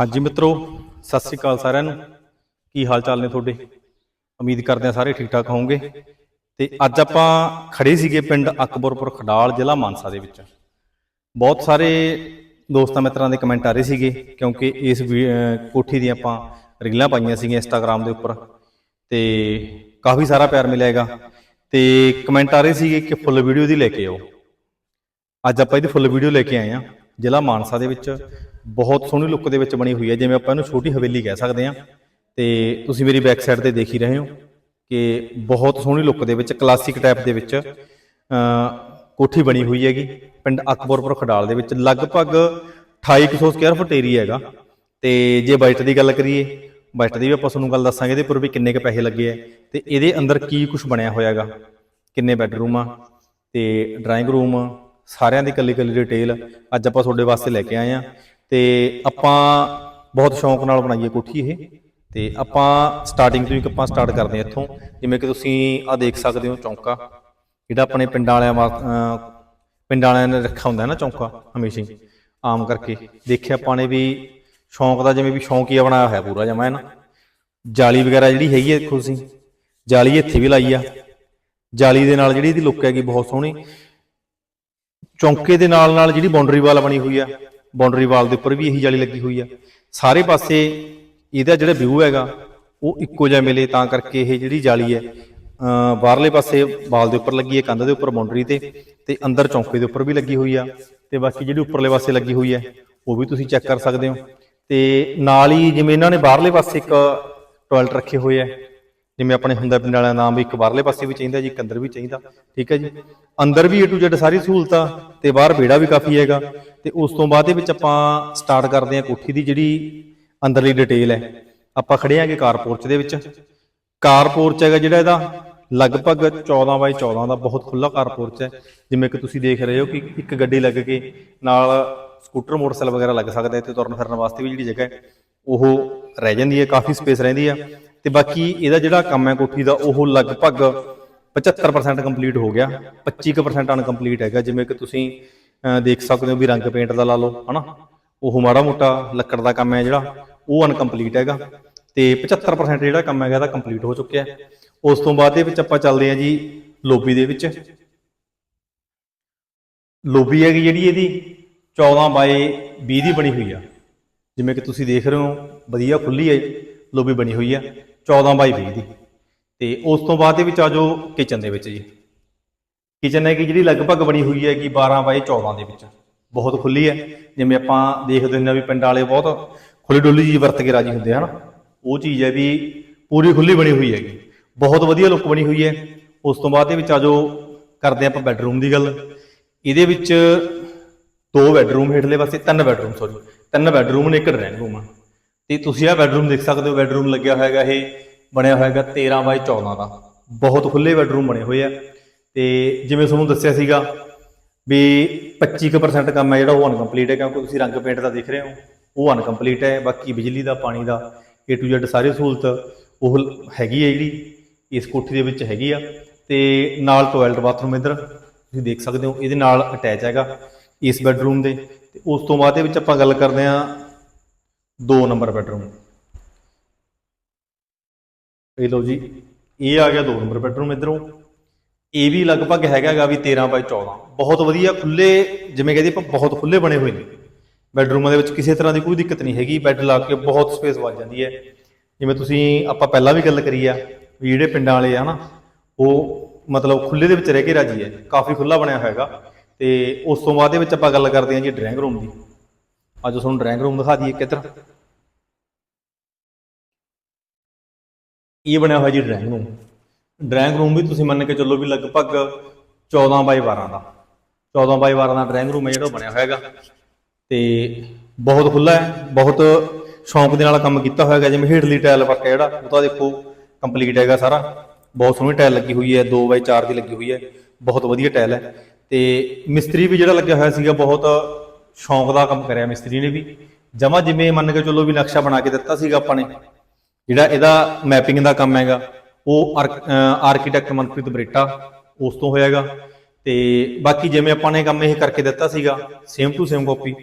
ਹਾਂਜੀ ਮਿੱਤਰੋ, ਸਤਿ ਸ੍ਰੀ ਅਕਾਲ ਸਾਰਿਆਂ ਨੂੰ। ਕੀ ਹਾਲ ਚਾਲ ਨੇ ਤੁਹਾਡੇ? ਉਮੀਦ ਕਰਦੇ ਹਾਂ ਸਾਰੇ ਠੀਕ ਠਾਕ ਹੋਵੋਗੇ। ਤੇ ਅੱਜ ਆਪਾਂ ਖੜੇ ਸੀਗੇ ਪਿੰਡ ਅਕਬਰਪੁਰ ਖਡਾਲ ਜ਼ਿਲ੍ਹਾ ਮਾਨਸਾ ਦੇ ਵਿੱਚ। ਬਹੁਤ ਸਾਰੇ ਦੋਸਤਾਂ ਮਿੱਤਰਾਂ ਦੇ ਕਮੈਂਟ ਆ ਰਹੇ ਸੀਗੇ, ਕਿਉਂਕਿ ਇਸ ਵੀ- ਕੋਠੀ ਦੀਆਂ ਆਪਾਂ ਰੀਲਾਂ ਪਾਈਆਂ ਸੀਗੀਆਂ ਇੰਸਟਾਗ੍ਰam ਦੇ ਉੱਪਰ। ਤੇ ਕਾਫੀ ਸਾਰਾ ਪਿਆਰ ਮਿਲਿਆ ਹੈਗਾ। ਤੇ ਕਮੈਂਟ ਆ ਰਹੇ ਸੀਗੇ ਕਿ ਫੁੱਲ ਵੀਡੀਓ ਦੀ ਲੈ ਕੇ ਆਓ। ਅੱਜ ਆਪਾਂ ਇਹਦੀ ਫੁੱਲ ਵੀਡੀਓ ਲੈ ਕੇ ਆਏ ਆ ਜ਼ਿਲ੍ਹਾ ਮਾਨਸਾ ਦੇ ਵਿੱਚ। ਬਹੁਤ ਸੋਹਣੀ ਲੁੱਕ ਦੇ ਵਿੱਚ ਬਣੀ ਹੋਈ ਹੈ, ਜਿਵੇਂ ਆਪਾਂ ਇਹਨੂੰ ਛੋਟੀ ਹਵੇਲੀ ਕਹਿ ਸਕਦੇ ਹਾਂ। ਤੇ ਤੁਸੀਂ ਮੇਰੀ ਬੈਕ ਸਾਈਡ ਤੇ ਦੇਖ ਹੀ ਰਹੇ ਹੋ ਕਿ ਬਹੁਤ ਸੋਹਣੀ ਲੁੱਕ ਦੇ ਵਿੱਚ ਕਲਾਸਿਕ ਟਾਈਪ ਦੇ ਵਿੱਚ ਕੋਠੀ ਬਣੀ ਹੋਈ ਹੈਗੀ, ਪਿੰਡ ਅਕਬਰਪੁਰ ਖਡਾਲ ਦੇ ਵਿੱਚ। ਲਗਭਗ 2800 ਸਕੁਅਰ ਫੁੱਟ ਏਰੀਆ ਹੈਗਾ। ਤੇ ਜੇ ਬਜਟ ਦੀ ਗੱਲ ਕਰੀਏ ਬਜਟ ਦੀ ਵੀ ਆਪਾਂ ਤੁਹਾਨੂੰ ਗੱਲ ਦੱਸਾਂਗੇ, ਇਹਦੇ ਪਰ ਵੀ ਕਿੰਨੇ ਕ ਪੈਸੇ ਲੱਗੇ ਆ। ਤੇ ਇਹਦੇ ਅੰਦਰ ਕੀ ਕੁਝ ਬਣਿਆ ਹੋਇਆ ਹੈਗਾ? ਕਿੰਨੇ ਬੈੱਡਰੂਮ ਆ? ਤੇ ਡਰਾਇੰਗ ਰੂਮ ਸਾਰਿਆਂ ਦੀ ਕੱਲੀ ਕੱਲੀ ਡਿਟੇਲ ਅੱਜ ਆਪਾਂ ਤੁਹਾਡੇ ਵਾਸਤੇ ਲੈ ਕੇ ਆਏ ਆ ਤੇ ਆਪਾਂ ਬਹੁਤ ਸ਼ੌਂਕ ਨਾਲ ਬਣਾਈਏ ਕੋਠੀ ਇਹ। ਤੇ ਆਪਾਂ ਸਟਾਰਟਿੰਗ ਤੋਂ ਹੀ ਆਪਾਂ ਸਟਾਰਟ ਕਰਦੇ ਹਾਂ ਇੱਥੋਂ। ਜਿਵੇਂ ਕਿ ਤੁਸੀਂ ਆ ਦੇਖ ਸਕਦੇ ਹੋ ਚੌਂਕਾ। ਜਿਹੜਾ ਆਪਣੇ ਪਿੰਡਾਂ ਵਾਲਿਆਂ ਵਾ- ਪਿੰਡਾਂ ਵਾਲਿਆਂ ਨੇ ਰੱਖਿਆ ਹੁੰਦਾ ਹੈ ਨਾ ਚੌਂਕਾ ਹਮੇਸ਼ਾ ਹੀ, ਆਮ ਕਰਕੇ। ਦੇਖਿਆ ਆਪਾਂ ਨੇ ਵੀ ਸ਼ੌਂਕ ਦਾ ਜਿਵੇਂ ਵੀ ਸ਼ੌਂਕੀਆ ਬਣਾਇਆ ਹੋਇਆ ਪੂਰਾ ਜਮਾ ਹੈ ਨਾ। ਜਾਲੀ ਵਗੈਰਾ ਜਿਹੜੀ ਹੈਗੀ ਹੈ ਦੇਖੋ ਤੁਸੀਂ, ਜਾਲੀ ਇੱਥੇ ਵੀ ਲਾਈ ਆ। ਜਾਲੀ ਦੇ ਨਾਲ ਜਿਹੜੀ ਇਹਦੀ ਲੁੱਕ ਹੈਗੀ ਬਹੁਤ ਸੋਹਣੀ। ਚੌਂਕੇ ਦੇ ਨਾਲ ਨਾਲ ਜਿਹੜੀ ਬਾਉਂਡਰੀ ਵਾਲ ਬਣੀ ਹੋਈ ਆ ਬਾਉਂਡਰੀ ਵਾਲ ਦੇ ਉੱਪਰ ਵੀ ਇਹੀ ਜਾਲੀ ਲੱਗੀ ਹੋਈ ਆ। ਸਾਰੇ ਪਾਸੇ ਇਹਦਾ ਜਿਹੜਾ ਵਿਊ ਹੈਗਾ, ਉਹ ਇੱਕੋ ਜਿਹਾ ਮਿਲੇ, ਤਾਂ ਕਰਕੇ ਇਹ ਜਿਹੜੀ ਜਾਲੀ ਹੈ ਬਾਹਰਲੇ ਪਾਸੇ ਵਾਲ ਦੇ ਉੱਪਰ ਲੱਗੀ ਹੈ, ਕੰਧ ਦੇ ਉੱਪਰ ਬਾਉਂਡਰੀ ਤੇ ਤੇ ਅੰਦਰ ਚੌਂਕੇ ਦੇ ਉੱਪਰ ਵੀ ਲੱਗੀ ਹੋਈ ਆ। ਤੇ ਬਾਕੀ ਜਿਹੜੀ ਉੱਪਰਲੇ ਪਾਸੇ ਲੱਗੀ ਹੋਈ ਹੈ, ਉਹ ਵੀ ਤੁਸੀਂ ਚੈੱਕ ਕਰ ਸਕਦੇ ਹੋ। ਤੇ ਨਾਲ ਹੀ ਜਿਵੇਂ ਇਹਨਾਂ ਨੇ ਬਾਹਰਲੇ ਪਾਸੇ ਇੱਕ ਟਾਇਲਟ ਰੱਖੇ ਹੋਏ ਆ ਜਿਵੇਂ ਆਪਣੇ ਹੁੰਦਾ ਪਿੰਡ ਵਾਲਿਆਂ ਦਾ ਨਾਮ ਵੀ ਇੱਕ ਬਾਹਰਲੇ ਪਾਸੇ ਵੀ ਚਾਹੀਦਾ, ਜੀ, ਇੱਕ ਅੰਦਰ ਵੀ ਚਾਹੀਦਾ, ਠੀਕ ਹੈ ਜੀ? ਅੰਦਰ ਵੀ A to Z ਸਾਰੀ ਸਹੂਲਤਾਂ ਤੇ ਬਾਹਰ ਵਿਹੜਾ ਵੀ ਕਾਫੀ ਹੈਗਾ ਤੇ ਉਸ ਤੋਂ ਬਾਅਦ ਦੇ ਵਿੱਚ ਆਪਾਂ ਸਟਾਰਟ ਕਰਦੇ ਹਾਂ ਕੋਠੀ ਦੀ ਜਿਹੜੀ ਅੰਦਰਲੀ ਡਿਟੇਲ ਹੈ। ਆਪਾਂ ਖੜੇ ਆਂਗੇ ਕਾਰਪੋਰਚ ਦੇ ਵਿੱਚ। ਕਾਰਪੋਰਚ ਹੈਗਾ ਜਿਹੜਾ ਇਹਦਾ ਲਗਭਗ 14 ਬਾਈ 14 ਦਾ ਬਹੁਤ ਖੁੱਲਾ ਕਾਰਪੋਰਚ ਹੈ। ਜਿਵੇਂ ਕਿ ਤੁਸੀਂ ਦੇਖ ਰਹੇ ਹੋ ਕਿ ਇੱਕ ਗੱਡੀ ਲੱਗ ਕੇ ਨਾਲ ਸਕੂਟਰ ਮੋਟਰਸਾਈਕਲ ਵਗੈਰਾ ਲੱਗ ਸਕਦਾ ਹੈ ਤੇ ਤੁਰਨ ਫਿਰਨ ਵਾਸਤੇ ਵੀ ਜਿਹੜੀ ਜਗ੍ਹਾ ਹੈ, ਉਹ ਰਹਿ ਜਾਂਦੀ ਹੈ, ਕਾਫੀ ਸਪੇਸ ਰਹਿੰਦੀ ਆ। ਤੇ ਬਾਕੀ ਇਹਦਾ ਜਿਹੜਾ ਕੰਮ ਹੈ ਕੋਠੀ ਦਾ, ਉਹ ਲਗਭਗ 75% ਕੰਪਲੀਟ ਹੋ ਗਿਆ। 25% ਅਨਕੰਪਲੀਟ ਹੈਗਾ। ਜਿਵੇਂ ਕਿ ਤੁਸੀਂ ਦੇਖ ਸਕਦੇ ਹੋ ਵੀ ਰੰਗ ਪੇਂਟ ਦਾ ਲਾ ਲਓ, ਹਨਾ? ਉਹ ਮਾੜਾ ਮੋਟਾ ਲੱਕੜ ਦਾ ਕੰਮ ਹੈ ਜਿਹੜਾ, ਉਹ ਅਨਕੰਪਲੀਟ ਹੈਗਾ। ਤੇ 75% ਜਿਹੜਾ ਕੰਮ ਹੈਗਾ, ਇਹਦਾ ਕੰਪਲੀਟ ਹੋ ਚੁੱਕਿਆ ਉਸ ਤੋਂ ਬਾਅਦ ਦੇ ਵਿੱਚ ਆਪਾਂ ਚੱਲਦੇ ਹਾਂ ਜੀ ਲੋਬੀ ਦੇ ਵਿੱਚ। ਲੋਬੀ ਹੈਗੀ ਜਿਹੜੀ ਇਹਦੀ 14 ਬਾਏ 20 ਦੀ ਬਣੀ ਹੋਈ ਆ। ਜਿਵੇਂ ਕਿ ਤੁਸੀਂ ਦੇਖ ਰਹੇ ਹੋ, ਵਧੀਆ ਖੁੱਲੀ ਹੈ, ਲੋਬੀ ਬਣੀ ਹੋਈ ਆ। 14 ਬਾਈ 20 ਦੀ। ਤੇ ਉਸ ਤੋਂ ਬਾਅਦ ਦੇ ਵਿੱਚ ਆ ਜਾਓ ਕਿਚਨ ਦੇ ਵਿੱਚ ਜੀ। ਕਿਚਨ ਹੈ ਕਿ ਜਿਹੜੀ ਲਗਭਗ ਬਣੀ ਹੋਈ ਹੈ ਕਿ 12 ਬਾਈ 14 ਦੇ ਵਿੱਚ। ਬਹੁਤ ਖੁੱਲੀ ਹੈ। ਜਿਵੇਂ ਆਪਾਂ ਦੇਖਦੇ ਹੁੰਦੇ ਆ ਵੀ ਪਿੰਡ ਵਾਲੇ ਬਹੁਤ ਖੁੱਲੀ ਡੁੱਲੀ ਜੀ ਵਰਤ ਕੇ ਰਾਜੀ ਹੁੰਦੇ ਹਨ। ਉਹ ਚੀਜ਼ ਹੈ ਵੀ ਪੂਰੀ ਖੁੱਲੀ ਬਣੀ ਹੋਈ ਹੈਗੀ। ਬਹੁਤ ਵਧੀਆ ਲੁੱਕ ਬਣੀ ਹੋਈ ਹੈ। ਉਸ ਤੋਂ ਬਾਅਦ ਦੇ ਵਿੱਚ ਆ ਜਾਓ, ਕਰਦੇ ਆਪਾਂ ਬੈੱਡਰੂਮ ਦੀ ਗੱਲ। ਇਹਦੇ ਵਿੱਚ ਦੋ ਬੈੱਡਰੂਮ ਹੇਠਲੇ ਪਾਸੇ ਤਿੰਨ ਬੈੱਡਰੂਮ ਸੌਰੀ ਤਿੰਨ ਬੈੱਡਰੂਮ ਨੇ ਇੱਕ ਡਰਾਇੰਗ ਰੂਮ ਆ। ਤੇ ਤੁਸੀਂ ਆਹ ਬੈਡਰੂਮ ਦੇਖ ਸਕਦੇ ਹੋ ਬੈਡਰੂਮ ਲੱਗਿਆ ਹੋਇਆ ਇਹ, ਬਣਿਆ ਹੋਇਆ ਹੈਗਾ 13 ਬਾਈ 14 ਦਾ। ਬਹੁਤ ਖੁੱਲੇ ਬੈਡਰੂਮ ਬਣੇ ਹੋਏ ਆ। ਤੇ ਜਿਵੇਂ ਤੁਹਾਨੂੰ ਦੱਸਿਆ ਸੀਗਾ ਵੀ 25% ਕੰਮ ਹੈ ਜਿਹੜਾ ਉਹ ਅਨਕੰਪਲੀਟ ਹੈ ਕਿਉਂਕਿ ਤੁਸੀਂ ਰੰਗ ਪੇਂਟ ਦਾ ਦੇਖ ਰਹੇ ਹੋ, ਉਹ ਅਨਕੰਪਲੀਟ ਹੈ, ਬਾਕੀ ਬਿਜਲੀ ਦਾ, ਪਾਣੀ ਦਾ, A to Z ਸਾਰੀ ਸਹੂਲਤ ਉਹ ਹੈਗੀ ਹੈ ਜਿਹੜੀ, ਇਸ ਕੋਠੀ ਦੇ ਵਿੱਚ ਹੈਗੀ ਆ। ਤੇ ਨਾਲ ਟਾਇਲਟ ਬਾਥਰੂਮ ਇੱਧਰ, ਤੁਸੀਂ ਦੇਖ ਸਕਦੇ ਹੋ, ਇਹਦੇ ਨਾਲ ਅਟੈਚ ਹੈਗਾ ਇਸ ਬੈੱਡਰੂਮ ਦੇ। ਤੇ ਉਸ ਤੋਂ ਬਾਅਦ ਦੇ ਵਿੱਚ ਆਪਾਂ ਗੱਲ ਕਰਦੇ ਹਾਂ 2 ਨੰਬਰ ਬੈਡਰੂਮ। ਇਹ ਲਓ ਜੀ, ਇਹ ਆ ਗਿਆ 2 ਨੰਬਰ ਬੈਡਰੂਮ ਇਧਰੋਂ। ਇਹ ਵੀ ਲਗਭਗ ਹੈਗਾਗਾ ਵੀ 13 ਬਾਈ 14 ਬਹੁਤ ਵਧੀਆ ਖੁੱਲੇ ਜਿਵੇਂ ਕਹਿੰਦੇ ਆਪਾਂ, ਬਹੁਤ ਖੁੱਲੇ ਬਣੇ ਹੋਏ ਨੇ। ਬੈਡਰੂਮਾਂ ਦੇ ਵਿੱਚ ਕਿਸੇ ਤਰ੍ਹਾਂ ਦੀ ਕੋਈ ਦਿੱਕਤ ਨਹੀਂ ਹੈਗੀ। ਬੈੱਡ ਲਾ ਕੇ ਬਹੁਤ ਸਪੇਸ ਵੱਜ ਜਾਂਦੀ ਹੈ। ਜਿਵੇਂ ਤੁਸੀਂ, ਆਪਾਂ ਪਹਿਲਾਂ ਵੀ ਗੱਲ ਕਰੀ ਆ ਵੀ ਜਿਹੜੇ ਪਿੰਡਾਂ ਵਾਲੇ ਆ ਨਾ, ਉਹ ਮਤਲਬ ਖੁੱਲੇ ਦੇ ਵਿੱਚ ਰਹਿ ਕੇ ਰਾਜੀ ਹੈ। ਕਾਫੀ ਖੁੱਲਾ ਬਣਿਆ ਹੋਇਆ ਹੈਗਾ ਤੇ ਉਸ ਤੋਂ ਬਾਅਦ ਦੇ ਵਿੱਚ ਆਪਾਂ ਗੱਲ ਕਰਦੇ ਹਾਂ ਜੀ ਡਰਾਇੰਗ ਰੂਮ ਦੀ। ਅੱਜ ਤੁਹਾਨੂੰ ਡਰਾਇੰਗ ਰੂਮ ਦਿਖਾ ਦਈਏ ਕਿੱਧਰ। ਇਹ ਬਣਿਆ ਹੋਇਆ ਜੀ ਡਰਾਇੰਗ ਰੂਮ ਡਰਾਇੰਗ ਰੂਮ ਵੀ ਤੁਸੀਂ ਮੰਨ ਕੇ ਚੱਲੋ ਵੀ ਲਗਭਗ 14 ਬਾਈ 12 ਦਾ। 14 ਬਾਈ 12 ਦਾ ਡਰਾਇੰਗ ਰੂਮ ਹੈ ਜਿਹੜਾ ਉਹ ਬਣਿਆ ਹੋਇਆ ਹੈਗਾ। ਤੇ ਬਹੁਤ ਖੁੱਲਾ ਹੈ, ਬਹੁਤ ਸ਼ੌਂਕ ਦੇ ਨਾਲ ਕੰਮ ਕੀਤਾ ਹੋਇਆ ਹੈਗਾ। ਜਿਵੇਂ ਹੇਠਲੀ ਟਾਇਲ ਵਰਕ ਹੈ ਜਿਹੜਾ, ਉਹ ਤਾਂ ਦੇਖੋ ਕੰਪਲੀਟ ਹੈਗਾ ਸਾਰਾ। ਬਹੁਤ ਸੋਹਣੀ ਟਾਇਲ ਲੱਗੀ ਹੋਈ ਹੈ 2 ਬਾਈ 4 ਦੀ ਲੱਗੀ ਹੋਈ ਹੈ। ਬਹੁਤ ਵਧੀਆ ਟਾਇਲ ਹੈ। ਤੇ ਮਿਸਤਰੀ ਵੀ ਜਿਹੜਾ ਲੱਗਿਆ ਹੋਇਆ ਸੀਗਾ, ਬਹੁਤ ਸ਼ੌਂਕ ਦਾ ਕੰਮ ਕਰਿਆ ਮਿਸਤਰੀ ਨੇ ਵੀ। ਜਮਾ ਜਿਵੇਂ ਮੰਨ ਕੇ ਚੱਲੋ ਵੀ ਨਕਸ਼ਾ ਬਣਾ ਕੇ ਦਿੱਤਾ ਸੀਗਾ ਆਪਾਂ ਨੇ। ਜਿਹੜਾ ਇਹਦਾ ਮੈਪਿੰਗ ਦਾ ਕੰਮ ਹੈਗਾ, ਉਹ ਆਰਕੀਟੈਕਟ ਮਨਪ੍ਰੀਤ ਬਰੇਟਾ ਉਸ ਤੋਂ ਹੋਇਆਗਾ। ਤੇ ਬਾਕੀ ਜਿਵੇਂ ਆਪਾਂ ਨੇ ਕੰਮ ਇਹ ਕਰਕੇ ਦਿੱਤਾ ਸੀਗਾ ਸੇਮ ਟੂ ਸੇਮ ਕਾਪੀ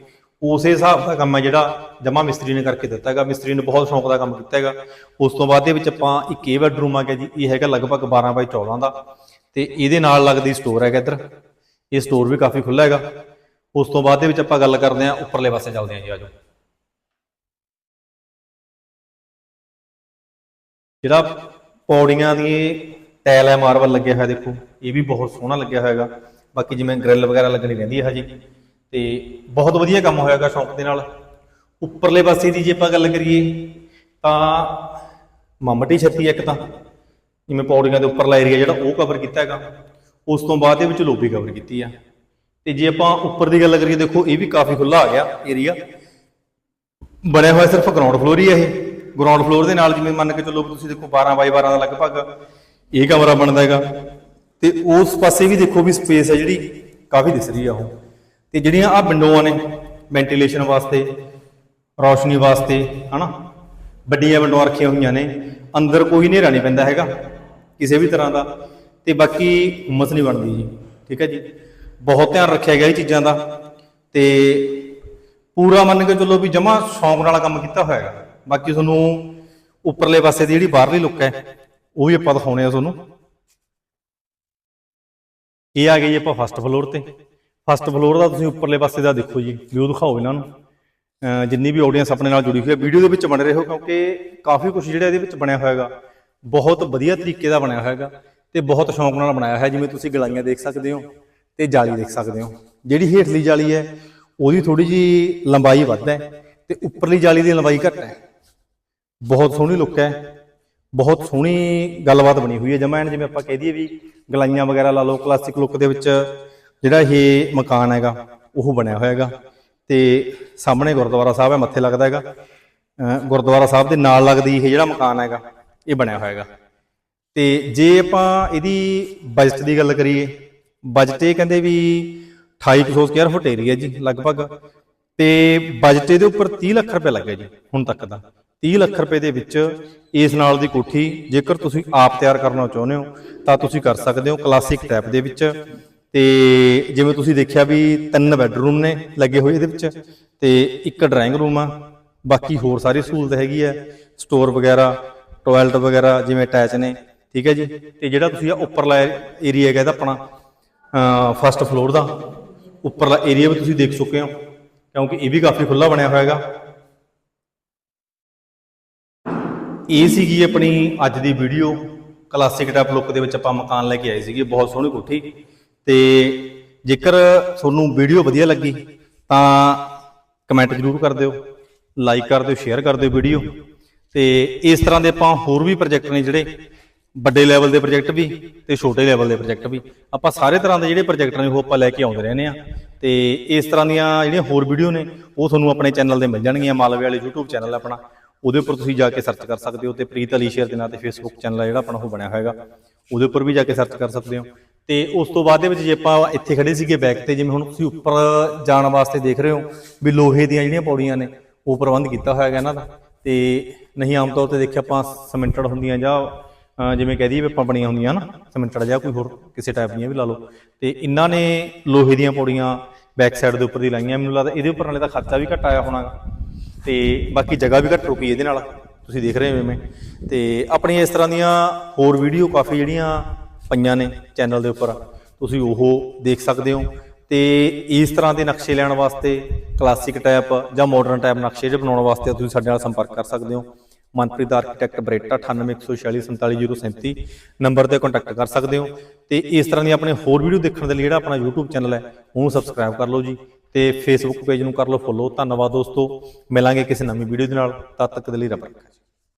ਉਸੇ ਹਿਸਾਬ ਦਾ ਕੰਮ ਹੈ ਜਿਹੜਾ ਜਮਾ ਮਿਸਤਰੀ ਨੇ ਕਰਕੇ ਦਿੱਤਾ ਹੈਗਾ। ਮਿਸਤਰੀ ਨੇ ਬਹੁਤ ਸ਼ੌਂਕ ਦਾ ਕੰਮ ਕੀਤਾ ਹੈਗਾ। ਉਸ ਤੋਂ ਬਾਅਦ ਦੇ ਵਿੱਚ ਆਪਾਂ ਇੱਕ ਇਹ ਬੈਡਰੂਮ ਆ ਗਿਆ ਜੀ, ਇਹ ਹੈਗਾ ਲਗਭਗ 12 ਬਾਈ 14 ਦਾ। ਤੇ ਇਹਦੇ ਨਾਲ ਲੱਗਦੀ ਸਟੋਰ ਹੈਗਾ ਇੱਧਰ। ਇਹ ਸਟੋਰ ਵੀ ਕਾਫੀ ਖੁੱਲਾ ਹੈਗਾ। ਉਸ ਤੋਂ ਬਾਅਦ ਦੇ ਵਿੱਚ ਆਪਾਂ ਗੱਲ ਕਰਦੇ ਹਾਂ, ਉੱਪਰਲੇ ਪਾਸੇ ਚੱਲਦੇ ਹਾਂ ਜੀ ਆਜੋ ਜਿਹੜਾ ਪੌੜੀਆਂ ਦੀ ਟਾਇਲ ਹੈ, ਮਾਰਬਲ ਲੱਗਿਆ ਹੋਇਆ ਦੇਖੋ, ਇਹ ਵੀ ਬਹੁਤ ਸੋਹਣਾ ਲੱਗਿਆ ਹੋਇਆ ਹੋਇਆਗਾ ਬਾਕੀ ਜਿਵੇਂ ਗ੍ਰਿਲ ਵਗੈਰਾ ਲੱਗਣੀ ਰਹਿੰਦੀ ਹੈ ਹਜੇ। ਤੇ ਬਹੁਤ ਵਧੀਆ ਕੰਮ ਹੋਇਆਗਾ ਸ਼ੌਂਕ ਦੇ ਨਾਲ। ਉੱਪਰਲੇ ਪਾਸੇ ਦੀ ਜੇ ਆਪਾਂ ਗੱਲ ਕਰੀਏ, ਤਾਂ ਮਮਟੀ ਛੱਤੀ ਇੱਕ ਤਾਂ। ਜਿਵੇਂ ਪੌੜੀਆਂ ਦੇ ਉੱਪਰਲਾ ਏਰੀਆ ਜਿਹੜਾ ਉਹ ਕਵਰ ਕੀਤਾ ਹੈਗਾ। ਉਸ ਤੋਂ ਬਾਅਦ ਦੇ ਵਿੱਚ ਲੋਬੀ ਕਵਰ ਕੀਤੀ ਆ। ਤੇ ਜੇ ਆਪਾਂ ਉੱਪਰ ਦੀ ਗੱਲ ਕਰੀਏ, ਦੇਖੋ ਇਹ ਵੀ ਕਾਫੀ ਖੁੱਲਾ ਆ ਗਿਆ ਏਰੀਆ ਬਣਿਆ ਹੋਇਆ ਸਿਰਫ ਗਰਾਊਂਡ ਫਲੋਰ ਹੀ ਹੈ ਇਹ। ਗਰਾਊਂਡ ਫਲੋਰ ਦੇ ਨਾਲ ਜਿਵੇਂ ਮੰਨ ਕੇ ਚੱਲੋ ਵੀ ਤੁਸੀਂ ਦੇਖੋ 12 ਬਾਈ 12 ਦਾ ਲਗਭਗ ਇਹ ਕਮਰਾ ਬਣਦਾ ਹੈਗਾ। ਤੇ ਉਸ ਪਾਸੇ ਵੀ ਦੇਖੋ ਵੀ ਸਪੇਸ ਹੈ ਜਿਹੜੀ ਕਾਫੀ ਦਿਸ ਰਹੀ ਆ ਉਹ। ਤੇ ਜਿਹੜੀਆਂ ਆ ਵਿੰਡੋਆਂ ਨੇ ਵੈਂਟੀਲੇਸ਼ਨ ਵਾਸਤੇ, ਰੌਸ਼ਨੀ ਵਾਸਤੇ, ਹਨਾ? ਵੱਡੀਆਂ ਵਿੰਡੋਆਂ ਰੱਖੀਆਂ ਹੋਈਆਂ ਨੇ। ਅੰਦਰ ਕੋਈ ਹਨੇਰਾ ਨਹੀਂ ਪੈਂਦਾ ਹੈਗਾ, ਕਿਸੇ ਵੀ ਤਰ੍ਹਾਂ ਦਾ। ਤੇ ਬਾਕੀ ਹੁਮਸ ਨਹੀਂ ਬਣਦੀ ਜੀ, ਠੀਕ ਹੈ ਜੀ? ਬਹੁਤ ਧਿਆਨ ਰੱਖਿਆ ਗਿਆ ਇਹ ਚੀਜ਼ਾਂ ਦਾ। ਤੇ ਪੂਰਾ ਮੰਨ ਕੇ ਚੱਲੋ ਵੀ ਜਮਾ ਸ਼ੌਂਕ ਨਾਲ ਕੰਮ ਕੀਤਾ ਹੋਇਆ ਹੈਗਾ। ਬਾਕੀ ਤੁਹਾਨੂੰ ਉੱਪਰਲੇ ਪਾਸੇ ਦੀ ਜਿਹੜੀ ਬਾਹਰਲੀ ਲੁੱਕ ਹੈ, ਉਹ ਵੀ ਆਪਾਂ ਦਿਖਾਉਣੇ ਆ ਤੁਹਾਨੂੰ। ਇਹ ਆ ਗਈ ਜੀ ਆਪਾਂ ਫਸਟ ਫਲੋਰ ਤੇ। ਫਸਟ ਫਲੋਰ ਦਾ ਤੁਸੀਂ ਉੱਪਰਲੇ ਪਾਸੇ ਦਾ ਦੇਖੋ ਜੀ ਵਿਊ ਦਿਖਾਓ ਇਹਨਾਂ ਨੂੰ। ਜਿੰਨੀ ਵੀ ਆਡੀਅנס ਆਪਣੇ ਨਾਲ ਜੁੜੀ ਹੋਈ ਹੈ ਵੀਡੀਓ ਦੇ ਵਿੱਚ ਬਣੇ ਹੋ ਕਿਉਂਕਿ ਕਾਫੀ ਕੁਝ ਜਿਹੜਾ ਇਹਦੇ ਵਿੱਚ ਬਣਿਆ ਹੋਇਆਗਾ ਬਹੁਤ ਵਧੀਆ ਤਰੀਕੇ ਦਾ ਬਣਿਆ ਹੋਇਆਗਾ ਤੇ ਬਹੁਤ ਸ਼ੌਂਕ ਨਾਲ ਬਣਾਇਆ ਹੋਇਆ, ਜਿਵੇਂ ਤੁਸੀਂ ਗਲਾਈਆਂ ਦੇਖ ਸਕਦੇ ਹੋ ਤੇ ਜਾਲੀ ਦੇਖ ਸਕਦੇ ਹੋ। ਜਿਹੜੀ ਹੇਠਲੀ ਜਾਲੀ ਹੈ, ਉਹਦੀ ਥੋੜੀ ਜੀ ਲੰਬਾਈ ਵੱਧ ਹੈ ਤੇ ਉੱਪਰਲੀ ਜਾਲੀ ਦੀ ਲੰਬਾਈ ਘੱਟ ਹੈ। ਬਹੁਤ ਸੋਹਣੀ ਲੁੱਕ ਹੈ। ਬਹੁਤ ਸੋਹਣੀ ਗੱਲਬਾਤ ਬਣੀ ਹੋਈ ਹੈ ਜਮਾ ਐਨ ਜਿਵੇਂ ਆਪਾਂ ਕਹਿ ਦਈਏ ਵੀ ਗਲਾਈਆਂ ਵਗੈਰਾ ਲਾ ਲਓ ਕਲਾਸਿਕ ਲੁੱਕ ਦੇ ਵਿੱਚ ਜਿਹੜਾ ਇਹ ਮਕਾਨ ਹੈਗਾ, ਉਹ ਬਣਿਆ ਹੋਇਆ ਹੈਗਾ। ਤੇ ਸਾਹਮਣੇ ਗੁਰਦੁਆਰਾ ਸਾਹਿਬ ਹੈ, ਮੱਥੇ ਲੱਗਦਾ ਹੈਗਾ। ਗੁਰਦੁਆਰਾ ਸਾਹਿਬ ਦੇ ਨਾਲ ਲੱਗਦੀ ਇਹ ਜਿਹੜਾ ਮਕਾਨ ਹੈਗਾ, ਇਹ ਬਣਿਆ ਹੋਇਆ ਹੈਗਾ। ਤੇ ਜੇ ਆਪਾਂ ਇਹਦੀ ਬਜਟ ਦੀ ਗੱਲ ਕਰੀਏ ਬਜਟ ਇਹ ਕਹਿੰਦੇ ਵੀ 2800 ਸਕੁਅਰ ਫੁੱਟ ਏਰੀਆ ਜੀ, ਲਗਭਗ। ਤੇ ਬਜਟ ਇਹਦੇ ਉੱਪਰ 30 ਲੱਖ ਰੁਪਏ ਲੱਗਿਆ ਜੀ, ਹੁਣ ਤੱਕ ਦਾ। 30 ਲੱਖ ਰੁਪਏ ਦੇ ਵਿੱਚ ਇਸ ਨਾਲ ਦੀ ਕੋਠੀ ਜੇਕਰ ਤੁਸੀਂ ਆਪ ਤਿਆਰ ਕਰਨਾ ਚਾਹੁੰਦੇ ਹੋ, ਤਾਂ ਤੁਸੀਂ ਕਰ ਸਕਦੇ ਹੋ ਕਲਾਸਿਕ ਟਾਈਪ ਦੇ ਵਿੱਚ। ਤੇ ਜਿਵੇਂ ਤੁਸੀਂ ਦੇਖਿਆ ਵੀ ਤਿੰਨ ਬੈੱਡਰੂਮ ਨੇ ਲੱਗੇ ਹੋਏ ਇਹਦੇ ਵਿੱਚ ਤੇ ਇੱਕ ਡਰਾਇੰਗ ਰੂਮ ਆ, ਬਾਕੀ ਹੋਰ ਸਾਰੀ ਸਹੂਲਤ ਹੈਗੀ ਹੈ ਸਟੋਰ ਵਗੈਰਾ ਟਾਇਲਟ ਵਗੈਰਾ ਜਿਵੇਂ ਅਟੈਚ ਨੇ, ਠੀਕ ਹੈ ਜੀ। ਤੇ ਜਿਹੜਾ ਤੁਸੀਂ ਆ ਉੱਪਰਲਾ ਏਰੀਆ ਹੈਗਾ ਇਹਦਾ ਆਪਣਾ ਫਸਟ ਫਲੋਰ ਦਾ, ਉੱਪਰਲਾ ਏਰੀਆ ਵੀ ਤੁਸੀਂ ਦੇਖ ਚੁੱਕੇ ਹੋ, ਕਿਉਂਕਿ ਇਹ ਵੀ ਕਾਫੀ ਖੁੱਲਾ ਬਣਿਆ ਹੋਇਆ ਹੈਗਾ। ਇਹ ਸੀਗੀ ਆਪਣੀ ਅੱਜ ਦੀ ਵੀਡੀਓ। ਕਲਾਸਿਕ ਟਾਈਪ ਲੁੱਕ ਦੇ ਵਿੱਚ ਆਪਾਂ ਮਕਾਨ ਲੈ ਕੇ ਆਏ ਸੀਗੇ, ਬਹੁਤ ਸੋਹਣੀ ਕੋਠੀ। ਤੇ ਜੇਕਰ ਤੁਹਾਨੂੰ ਵੀਡੀਓ ਵਧੀਆ ਲੱਗੀ, ਤਾਂ ਕਮੈਂਟ ਜ਼ਰੂਰ ਕਰ ਦਿਓ ਲਾਈਕ ਕਰ ਦਿਓ ਸ਼ੇਅਰ ਕਰ ਦਿਓ ਵੀਡੀਓ। ਤੇ ਇਸ ਤਰ੍ਹਾਂ ਦੇ ਆਪਾਂ ਹੋਰ ਵੀ ਪ੍ਰੋਜੈਕਟ ਨੇ ਜਿਹੜੇ ਵੱਡੇ ਲੈਵਲ ਦੇ ਪ੍ਰੋਜੈਕਟ ਵੀ ਤੇ ਛੋਟੇ ਲੈਵਲ ਦੇ ਪ੍ਰੋਜੈਕਟ ਵੀ। ਆਪਾਂ ਸਾਰੇ ਤਰ੍ਹਾਂ ਦੇ ਜਿਹੜੇ ਪ੍ਰੋਜੈਕਟ ਨੇ ਉਹ ਆਪਾਂ ਲੈ ਕੇ ਆਉਂਦੇ ਰਹਿੰਦੇ ਆ ਤੇ ਇਸ ਤਰ੍ਹਾਂ ਦੀਆਂ ਜਿਹੜੀਆਂ ਹੋਰ ਵੀਡੀਓ ਨੇ, ਉਹ ਤੁਹਾਨੂੰ ਆਪਣੇ ਚੈਨਲ ਤੇ ਮਿਲ ਜਾਣਗੀਆਂ, ਮਾਲਵੇ ਵਾਲੇ YouTube ਚੈਨਲ ਆਪਣਾ। ਉਹਦੇ ਉੱਪਰ ਤੁਸੀਂ ਜਾ ਕੇ ਸਰਚ ਕਰ ਸਕਦੇ ਹੋ ਤੇ ਪ੍ਰੀਤ ਅਲੀ ਸ਼ੇਅਰ ਦੇ ਨਾਂ ਤੇ ਫੇਸਬੁੱਕ ਚੈਨਲ ਹੈ ਜਿਹੜਾ ਆਪਣਾ ਉਹ ਬਣਿਆ ਹੋਏਗਾ। ਉਹਦੇ ਉੱਪਰ ਵੀ ਜਾ ਕੇ ਸਰਚ ਕਰ ਸਕਦੇ ਹੋ। ਤੇ ਉਸ ਤੋਂ ਬਾਅਦ ਦੇ ਵਿੱਚ ਜੇ ਆਪਾਂ ਇੱਥੇ ਖੜੇ ਸੀਗੇ ਬੈਕ ਤੇ, ਜਿਵੇਂ ਹੁਣ ਤੁਸੀਂ ਉੱਪਰ ਜਾਣ ਵਾਸਤੇ ਦੇਖ ਰਹੇ ਹੋ ਵੀ ਲੋਹੇ ਦੀਆਂ ਜਿਹੜੀਆਂ ਪੌੜੀਆਂ ਨੇ, ਉਹ ਪ੍ਰਬੰਧ ਕੀਤਾ ਹੋਇਆ ਹੈਗਾ ਇਹਨਾਂ ਦਾ। ਤੇ ਨਹੀਂ, ਆਮ ਤੌਰ ਤੇ ਦੇਖਿਆ ਆਪਾਂ ਸਿਮੈਂਟਡ ਹੁੰਦੀਆਂ ਜਾਂ ਜਿਵੇਂ ਕਹਿ ਦਈਏ ਵੀ ਆਪਾਂ ਬਣੀਆਂ ਹੁੰਦੀਆਂ ਨਾ ਸਿਮੈਂਟਡ ਜਾਂ ਕੋਈ ਹੋਰ ਕਿਸੇ ਟਾਈਪ ਦੀਆਂ ਵੀ ਲਾ ਲਓ। ਤੇ ਇਹਨਾਂ ਨੇ ਲੋਹੇ ਦੀਆਂ ਪੌੜੀਆਂ ਬੈਕ ਸਾਈਡ ਦੇ ਉੱਪਰ ਦੀ ਲਾਈਆਂ। ਮੈਨੂੰ ਲੱਗਦਾ ਇਹਦੇ ਉੱਪਰ ਨਾਲੇ ਤਾਂ ਖਰਚਾ ਵੀ ਘੱਟ ਆਇਆ ਹੋਣਾ। ਤੇ ਬਾਕੀ ਜਗ੍ਹਾ ਵੀ ਘੱਟ ਰੁਕੀ ਇਹਦੇ ਨਾਲ। ਤੁਸੀਂ ਦੇਖ ਰਹੇ ਹੋ ਜਿਵੇਂ ਤੇ ਆਪਣੀਆਂ ਇਸ ਤਰ੍ਹਾਂ ਦੀਆਂ ਹੋਰ ਵੀਡੀਓ ਕਾਫੀ ਜਿਹੜੀਆਂ ਪਈਆਂ ਨੇ ਚੈਨਲ ਦੇ ਉੱਪਰ, ਤੁਸੀਂ ਉਹ ਦੇਖ ਸਕਦੇ ਹੋ। ਤੇ ਇਸ ਤਰ੍ਹਾਂ ਦੇ ਨਕਸ਼ੇ ਲੈਣ ਵਾਸਤੇ ਕਲਾਸਿਕ ਟਾਈਪ ਜਾਂ ਮਾਡਰਨ ਟਾਈਪ ਨਕਸ਼ੇ ਜੇ ਬਣਾਉਣ ਵਾਸਤੇ ਤੁਸੀਂ ਸਾਡੇ ਨਾਲ ਸੰਪਰਕ ਕਰ ਸਕਦੇ ਹੋ। ਮਨਪ੍ਰੀਤ ਆਰਕੀਟੈਕਟ ਬਰੇਟਾ 9814447037 ਨੰਬਰ ਤੇ ਕੰਟੈਕਟ ਕਰ ਸਕਦੇ ਹੋ। ਤੇ ਇਸ ਤਰ੍ਹਾਂ ਦੀ ਆਪਣੇ ਹੋਰ ਵੀਡੀਓ ਦੇਖਣ ਦੇ ਲਈ ਜਿਹੜਾ ਆਪਣਾ YouTube ਚੈਨਲ ਹੈ, ਉਹਨੂੰ ਸਬਸਕ੍ਰਾਈਬ ਕਰ ਲਓ ਜੀ। ਤੇ ਫੇਸਬੁੱਕ ਪੇਜ ਨੂੰ ਕਰ ਲਓ ਫੋਲੋ ਧੰਨਵਾਦ ਦੋਸਤੋ। ਮਿਲਾਂਗੇ ਕਿਸੇ ਨਵੀਂ ਵੀਡੀਓ ਦੇ ਨਾਲ। ਤਦ ਤੱਕ ਦੇ ਲਈ ਰੱਬ ਰੱਖਾ